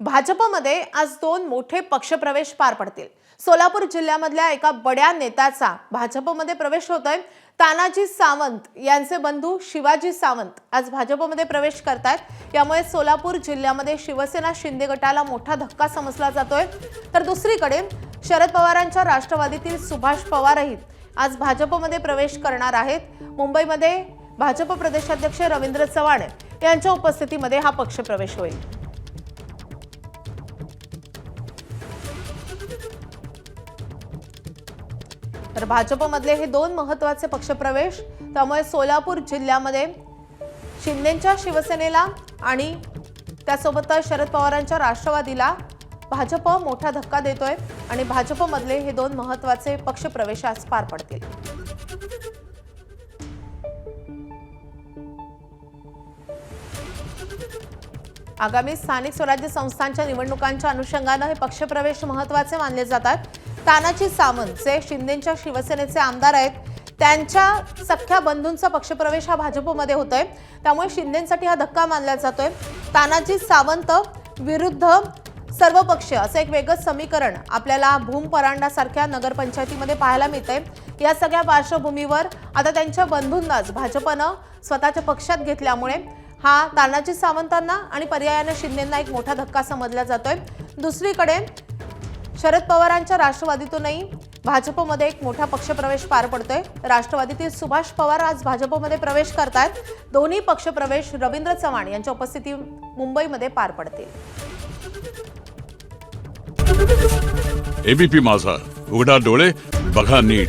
भाजपमध्ये आज दोन मोठे पक्षप्रवेश पार पडतील. सोलापूर जिल्ह्यामधल्या एका बड्या नेत्याचा भाजपमध्ये प्रवेश होतोय. तानाजी सावंत यांचे बंधू शिवाजी सावंत आज भाजपमध्ये प्रवेश करतायत. यामुळे सोलापूर जिल्ह्यामध्ये शिवसेना शिंदे गटाला मोठा धक्का समजला जातोय. तर दुसरीकडे शरद पवारांच्या राष्ट्रवादीतील सुभाष पवारही आज भाजपमध्ये प्रवेश करणार आहेत. मुंबईमध्ये भाजप प्रदेशाध्यक्ष रवींद्र चव्हाण यांच्या उपस्थितीमध्ये हा पक्षप्रवेश होईल. तर भाजपमधले हे दोन महत्त्वाचे पक्षप्रवेश त्यामुळे सोलापूर जिल्ह्यामध्ये शिंदेच्या शिवसेनेला आणि त्यासोबतच शरद पवारांच्या राष्ट्रवादीला भाजप मोठा धक्का देतोय आणि भाजपमधले हे दोन महत्त्वाचे पक्षप्रवेश आज पार पडतील. आगामी स्थानिक स्वराज्य संस्थांच्या निवडणुकांच्या अनुषंगानं हे पक्षप्रवेश महत्त्वाचे मानले जातात. तानाजी सावंत जे शिंदेच्या शिवसेनेचे आमदार आहेत त्यांच्या सख्या बंधूंचा पक्षप्रवेश हा भाजपमध्ये होतोय. त्यामुळे शिंदेसाठी हा धक्का मानला जातोय. तानाजी सावंत विरुद्ध सर्व पक्ष असं एक वेगळं समीकरण आपल्याला भूम परांडासारख्या नगरपंचायतीमध्ये पाहायला मिळतंय. या सगळ्या पार्श्वभूमीवर आता त्यांच्या बंधूंनाच भाजपनं स्वतःच्या पक्षात घेतल्यामुळे हा तानाजी सावंतांना आणि पर्यायानं शिंदेंना एक मोठा धक्का समजला जातोय. दुसरीकडे शरद पवारांच्या राष्ट्रवादीतूनही भाजपमध्ये एक मोठा पक्षप्रवेश पार पडतोय. राष्ट्रवादीतील सुभाष पवार आज भाजपमध्ये प्रवेश करतायत. दोन्ही पक्षप्रवेश रवींद्र चव्हाण यांच्या उपस्थिती मुंबईमध्ये पार पडतील. एबीपी माझा. उघडा डोळे बघा नीट.